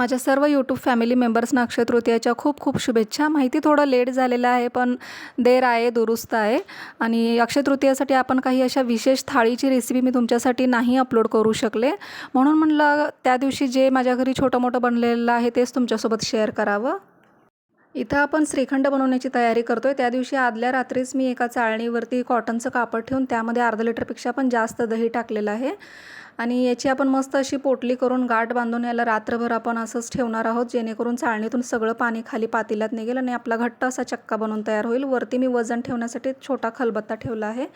माझ्या सर्व YouTube family मेंबर्सना अक्षय तृतीयाच्या खूप खूप शुभेच्छा. माहिती थोडं लेट झालेलं आहे पण देर आहे दुरुस्त आहे. आणि अक्षय तृतीयासाठी आपण काही अशा विशेष थाळीची रेसिपी मी तुमच्यासाठी नाही अपलोड करू शकले. म्हणून म्हणलं त्या दिवशी जे माझ्या घरी छोटं मोठं बनलेलं आहे तेच तुमच्यासोबत शेअर करावं. इथं आपण श्रीखंड बनवण्याची तयारी करतो आहे त्या दिवशी आदल्या रात्रीच मी एका चाळणीवरती कॉटनचं कापड ठेवून त्यामध्ये अर्धा लिटरपेक्षा पण जास्त दही टाकलेलं आहे. आणि याची आपण मस्त अशी पोटली करून गाठ बांधून याला रात्रभर आपण असंच ठेवणार आहोत जेणेकरून चाळणीतून सगळं पाणी खाली पातेल्यात निघेल आणि आपला घट्ट असा चक्का बनवून तयार होईल. वरती मी वजन ठेवण्यासाठी छोटा खलबत्ता ठेवला आहे.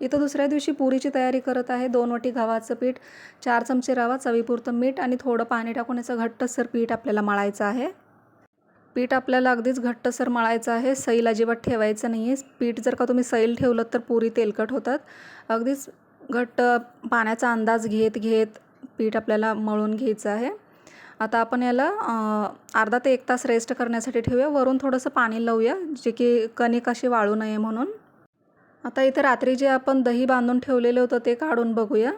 इथं दुसऱ्या दिवशी पुरीची तयारी करत आहे. दोन वाटी गव्हाचं पीठ चार चमचे रवा चवीपुरतं मीठ आणि थोडं पाणी टाकून याचं घट्टसर पीठ आपल्याला मळायचं आहे. पीठ आपल्याला अगदीच घट्टसर मळायचं आहे. सैल अजिबात ठेवायचं नाही आहे पीठ जर का तुम्ही सैल ठेवलं तर पुरी तेलकट होतात. अगदीच घट्ट पाण्याचा अंदाज घेत घेत पीठ आपल्याला मळून घ्यायचं आहे. आता आपण याला अर्धा ते एक तास रेस्ट करण्यासाठी ठेवूया. वरून थोडंसं पाणी लावूया जे की कणिक अशी वाळू नये म्हणून. आता इथं रात्री जे आपण दही बांधून ठेवलेलं होतं ते काढून बघूया.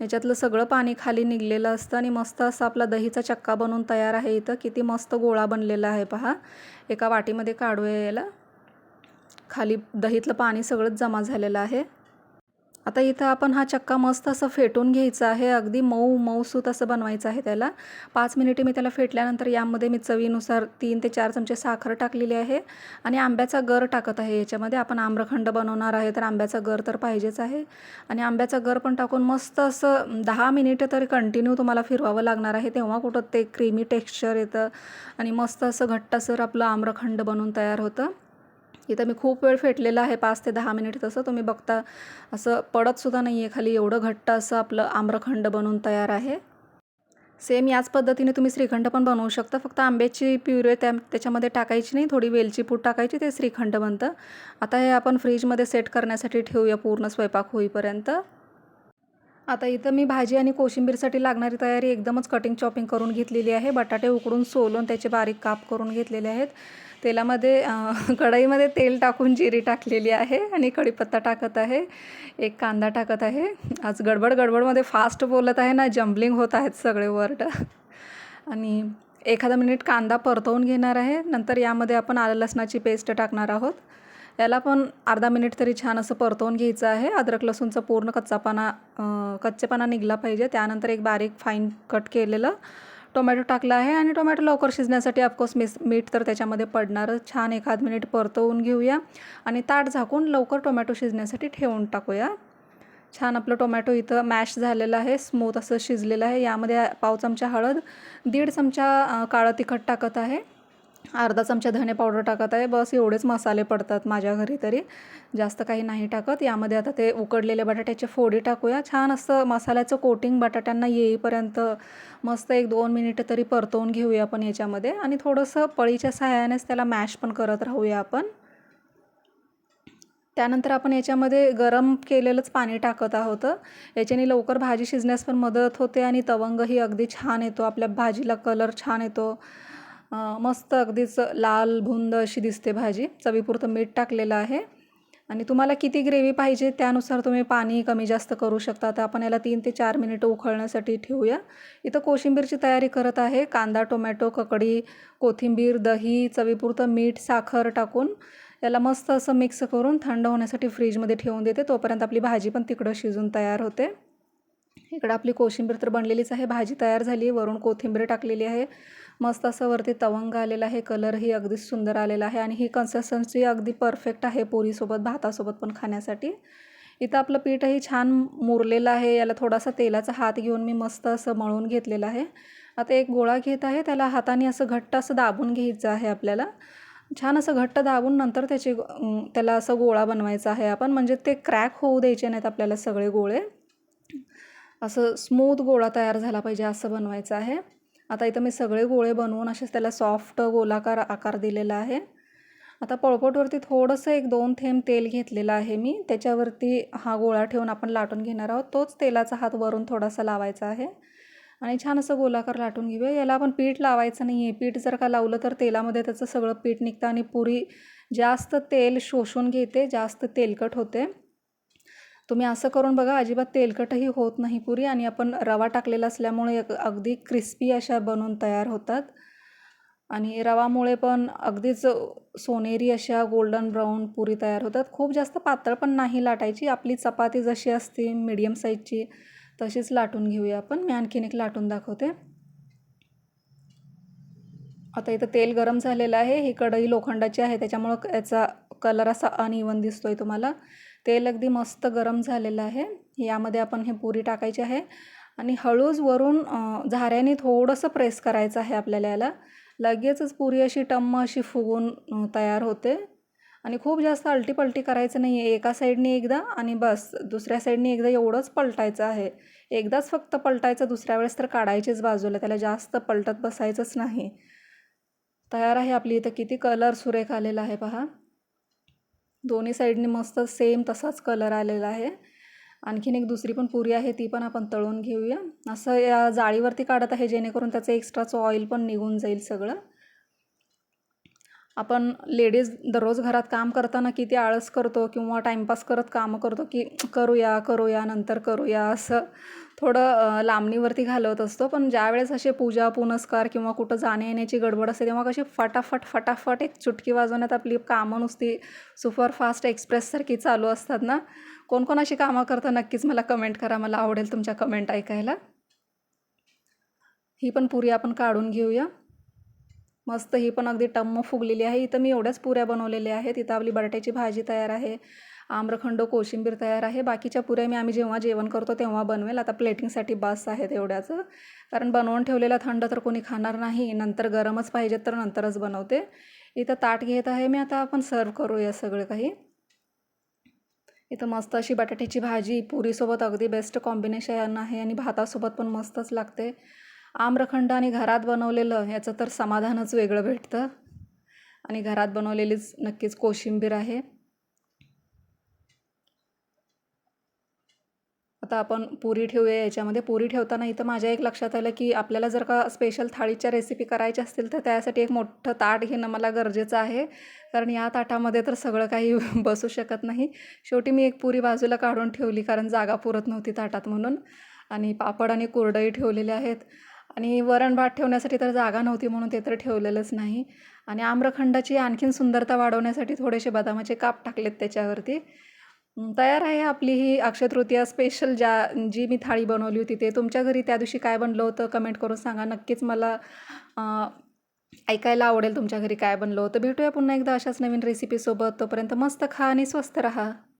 याच्यातलं सगळं पाणी खाली निघलेलं असतं आणि मस्त असं आपला दहीचा चक्का बनवून तयार आहे इथं. किती मस्त गोळा बनलेला आहे पहा. एका वाटीमध्ये काढूया याला. खाली दहीतलं पाणी सगळंच जमा झालेलं आहे. आता इथं आपण हा चक्का मस्त असं फेटून घ्यायचा आहे. अगदी मऊ मऊसूत असं बनवायचं आहे त्याला. पाच मिनिटे मी त्याला फेटल्यानंतर यामध्ये मी चवीनुसार तीन ते चार चमचे साखर टाकलेली आहे आणि आंब्याचा गर टाकत आहे याच्यामध्ये. आपण आम्रखंड बनवणार आहे तर आंब्याचा गर तर पाहिजेच आहे. आणि आंब्याचा गर पण टाकून मस्त असं दहा मिनिटं तरी कंटिन्यू तुम्हाला फिरवावं लागणार आहे. तेव्हा कुठं ते क्रीमी टेक्स्चर येतं आणि मस्त असं घट्टसर आपलं आम्रखंड बनवून तयार होतं. इथं मी खूप वेळ फेटलेला आहे पाच ते दहा मिनिट तसं. तुम्ही बघता असं पडतसुद्धा नाही आहे खाली. एवढं घट्ट असं आपलं आम्रखंड बनवून तयार आहे. सेम याच पद्धतीने तुम्ही श्रीखंड पण बनवू शकता. फक्त आंब्याची प्युरे त्या त्याच्यामध्ये टाकायची नाही. थोडी वेलची पूड टाकायची ते श्रीखंड बनतं. आता हे आपण फ्रीजमध्ये सेट करण्यासाठी ठेवूया पूर्ण स्वयंपाक होईपर्यंत. आता इथं मी भाजी आणि कोशिंबीरसाठी लागणारी तयारी एकदमच कटिंग चॉपिंग करून घेतलेली आहे. बटाटे उकडून सोलून त्याचे बारीक काप करून घेतलेले आहेत. तेलामध्ये कढईमध्ये तेल टाकून जिरी टाकलेली आहे आणि कढीपत्ता टाकत आहे. एक कांदा टाकत आहे. आज गडबड गडबडमध्ये फास्ट बोलत आहे ना जम्बलिंग होत आहेत सगळे वर्ड आणि एखादा मिनिट कांदा परतवून घेणार आहे. नंतर यामध्ये आपण आलं लसणाची पेस्ट टाकणार आहोत. याला पण अर्धा मिनिट तरी छान असं परतवून घ्यायचं आहे. अद्रक लसूणचा पूर्ण कच्चापाना कच्चेपणा निघला पाहिजे. त्यानंतर एक बारीक फाईन कट केलेलं टोमॅटो टाकला आहे आणि टोमॅटो लवकर शिजण्यासाठी ऑफकोर्स मिस मीठ तर त्याच्यामध्ये पडणारच. छान एखाद मिनिट परतवून घेऊया आणि ताट झाकून लवकर टोमॅटो शिजण्यासाठी ठेवून टाकूया. छान आपलं टोमॅटो इथं मॅश झालेलं आहे स्मूथ असं शिजलेलं आहे. यामध्ये पाव चमचा हळद दीड चमचा काळं तिखट टाकत आहे. अर्धा चमचा धने पावडर टाकत आहे. बस एवढेच मसाले पडतात माझ्या घरी तरी. जास्त काही नाही टाकत. यामध्ये आता ते उकडलेले बटाट्याचे फोडी टाकूया. छान असं मसाल्याचं कोटिंग बटाट्यांना येईपर्यंत मस्त एक दोन मिनिटं तरी परतवून घेऊया आपण याच्यामध्ये. आणि थोडंसं पळीच्या सहाय्यानेच त्याला मॅश पण करत राहूया आपण. त्यानंतर आपण याच्यामध्ये गरम केलेलंच पाणी टाकत आहोत. याच्याने लवकर भाजी शिजण्यास पण मदत होते आणि तवंगही अगदी छान येतो. आपल्या भाजीला कलर छान येतो. मस्त अगदीच लाल भुंद अशी दिसते भाजी. चवीपुरतं मीठ टाकलेलं आहे. आणि तुम्हाला किती ग्रेव्ही पाहिजे त्यानुसार तुम्ही पाणी कमी जास्त करू शकता. तर आपण याला तीन ते चार मिनिटं उखळण्यासाठी ठेवूया. इथं कोशिंबीरची तयारी करत आहे. कांदा टोमॅटो ककडी कोथिंबीर दही चवीपुरतं मीठ साखर टाकून याला मस्त असं मिक्स करून थंड होण्यासाठी फ्रीजमध्ये ठेवून देते. तोपर्यंत आपली भाजी पण तिकडं शिजून तयार होते. इकडं आपली कोशिंबीर तर बनलेलीच आहे. भाजी तयार झाली. वरून कोथिंबीर टाकलेली आहे. मस्त असं वरती तवंग आलेला आहे. कलरही अगदी सुंदर आलेला आहे. आणि ही कन्सिस्टन्सी अगदी परफेक्ट आहे पोरीसोबत भातासोबत पण खाण्यासाठी. इथं आपलं पीठही छान मुरलेलं आहे. याला थोडासा तेलाचा हात घेऊन मी मस्त असं मळून घेतलेलं आहे. आता एक गोळा घेत आहे. त्याला हाताने असं घट्ट असं दाबून घ्यायचं आहे आपल्याला. छान असं घट्ट दाबून नंतर त्याची त्याला असं गोळा बनवायचा आहे आपण. म्हणजे ते क्रॅक होऊ द्यायचे नाहीत आपल्याला सगळे गोळे. असं स्मूथ गोळा तयार झाला पाहिजे असं बनवायचं आहे. आता इथं मी सगळे गोळे बनवून असेच त्याला सॉफ्ट गोलाकार आकार दिलेला आहे. आता पळपटवरती थोडंसं एक दोन थेंब तेल घेतलेलं आहे मी. त्याच्यावरती हा गोळा ठेवून आपण लाटून घेणार आहोत. तोच तेलाचा हात वरून थोडासा लावायचा आहे. आणि छान असं गोलाकार लाटून घेऊया. याला आपण पीठ लावायचं नाही आहे पीठ जर का लावलं तर तेलामध्ये त्याचं सगळं पीठ निघतं आणि पुरी जास्त तेल शोषून घेते जास्त तेलकट होते. तुम्ही असं करून बघा अजिबात तेलकटही होत नाही पुरी आणि आपण रवा टाकलेला असल्यामुळे अगदी क्रिस्पी अशा बनून तयार होतात. आणि रवामुळे पण अगदीच सोनेरी अशा गोल्डन ब्राऊन पुरी तयार होतात. खूप जास्त पातळ पण नाही लाटायची. आपली चपाती जशी असते मीडियम साईजची तशीच लाटून घेऊया आपण. मी आणखीन एक लाटून दाखवते. आता इथं तेल गरम झालेलं आहे. ही कढई लोखंडाची आहे. त्याच्यामुळं याचा कलर असा अनइवन दिसतोय तुम्हाला. तेल अगदी मस्त गरम झालेलं आहे. यामध्ये आपण हे पुरी टाकायची आहे. आणि हळूच वरून झाऱ्याने थोडंसं प्रेस करायचं आहे आपल्याला याला. लगेचच पुरी अशी टम्म अशी फुगून तयार होते. आणि खूप जास्त अलटीपलटी करायचं नाही आहे एका साईडने एकदा आणि बस दुसऱ्या साईडने एकदा एवढंच पलटायचं आहे. एकदाच फक्त पलटायचं दुसऱ्या वेळेस तर काढायचीच बाजूला. त्याला जास्त पलटत बसायचंच नाही. तयार आहे आपली इथं. किती कलर सुरेख आलेला आहे पहा. दोन्ही साईडनी मस्त सेम तसाच कलर आलेला आहे. आणखीन एक दुसरी पण पुरी आहे ती पण आपण तळून घेऊया. असं या जाळीवरती काढत आहे जेणेकरून त्याचं एक्स्ट्राचं ऑइल पण निघून जाईल सगळं. आपण लेडीज दररोज घरात काम करताना किती आळस करतो किंवा टाईमपास करत कामं करतो की करूया करूया नंतर करूया असं थोडं लांबणीवरती घालवत असतो. पण ज्यावेळेस असे पूजा पुनस्कार किंवा कुठं जाण्या येण्याची गडबड असते तेव्हा कशी फटाफट फटाफट एक चुटकी वाजवण्यात आपली कामं नुसती सुपरफास्ट एक्सप्रेससारखी चालू असतात ना? कोण कोण अशी कामं करतं? नक्कीच मला कमेंट करा. मला आवडेल तुमच्या कमेंट ऐकायला. ही पण पुरी आपण काढून घेऊया. मस्त ही पण अगदी टम्म फुगलेली आहे. इथं मी एवढ्याच पुऱ्या बनवलेल्या आहेत. इथं आपली बटाट्याची भाजी तयार आहे. आम्रखंड कोशिंबीर तयार आहे. बाकीच्या पुऱ्या मी आम्ही जेव्हा जेवण करतो तेव्हा बनवेल. आता प्लेटिंगसाठी बस आहेत एवढ्याचं. कारण बनवून ठेवलेलं थंड तर कोणी खाणार नाही. नंतर गरमच पाहिजेत तर नंतरच बनवते. इथं ताट घेत आहे मी. आता आपण सर्व करूया सगळं काही. इथं मस्त अशी बटाट्याची भाजी पुरीसोबत अगदी बेस्ट कॉम्बिनेशन आहे आणि भातासोबत पण मस्तच लागते. आम्रखंड आणि घरात बनवलेलं याचं तर समाधानच वेगळं भेटतं. आणि घरात बनवलेलीच नक्कीच कोशिंबीर आहे. आता आपण पुरी ठेवूया याच्यामध्ये पुरी ठेवताना इथं माझ्या एक लक्षात आलं की आपल्याला जर का स्पेशल थाळीच्या रेसिपी करायच्या असतील तर त्यासाठी एक मोठं ताट घेणं मला गरजेचं आहे. कारण या ताटामध्ये तर सगळं काही बसू शकत नाही. शेवटी मी एक पुरी बाजूला काढून ठेवली कारण जागा पुरत नव्हती ताटात म्हणून. आणि पापड आणि कुरडई ठेवलेले आहेत. आणि वरण भात ठेवण्यासाठी तर जागा नव्हती म्हणून ते तर ठेवलेलंच नाही. आणि आम्रखंडाची आणखीन सुंदरता वाढवण्यासाठी थोडेसे बदामाचे काप टाकलेत त्याच्यावरती. तयार आहे आपली ही अक्षयतृतीया स्पेशल ज्या जी मी थाळी बनवली होती ते. तुमच्या घरी त्या दिवशी काय बनलं होतं कमेंट करून सांगा. नक्कीच मला ऐकायला आवडेल तुमच्या घरी काय बनलं होतं. भेटूया पुन्हा एकदा अशाच नवीन रेसिपीसोबत तोपर्यंत मस्त खा आणि स्वस्त रहा.